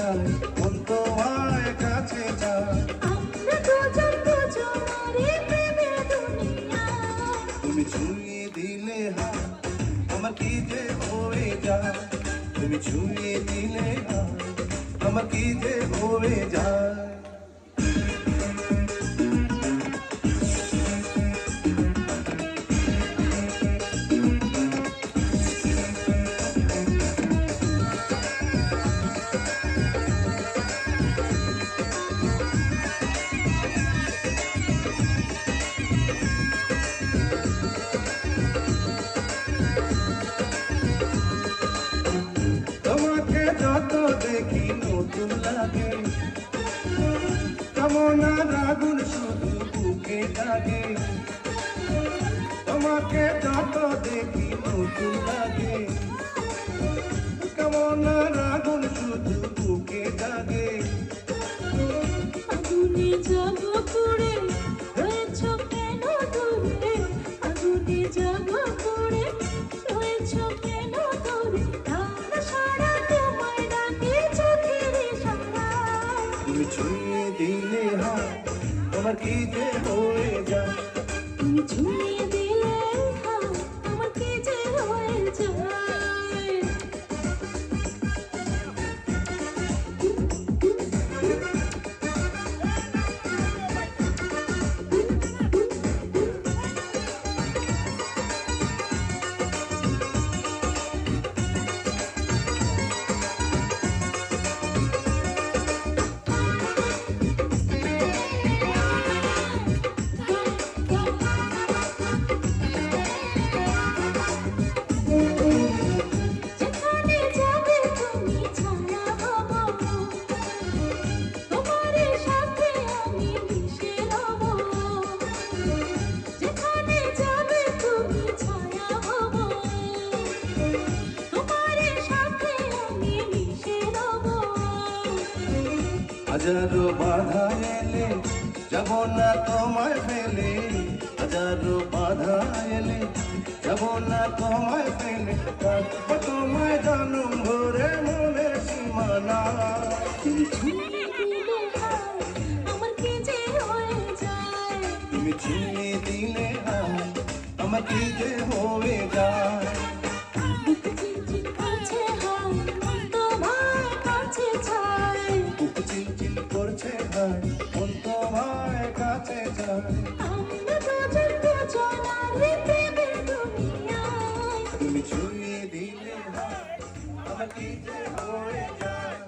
যায় মন তোমার কাছে যায়। তুমি ছুঁয়ে দিলে হা আমার কি যে হয়ে যায়? তুমি ছুঁয়ে দিলে আমার কি যে হয়ে যায়? নতুন লাগে। কেমন আগুন শুধু বুকে লাগে। তোমাকে যত দেখি নতুন লাগে। কেমন কি হয়ে যায় হাজারো বাধা এলে যাব না তোমায় ফেলে। হাজারো বাধা এলে যাব না তোমায় ফেলে। রাখব তোমায় জানুম ভরে মনে সীমানা। তুমি ছুঁয়ে দিলে হাত আমার কি যে হয়ে যায়? চাই মন তোমার কাছে চাই তুমি ছুঁয়ে দিলে হাত আমার নিজে হয়ে যায়।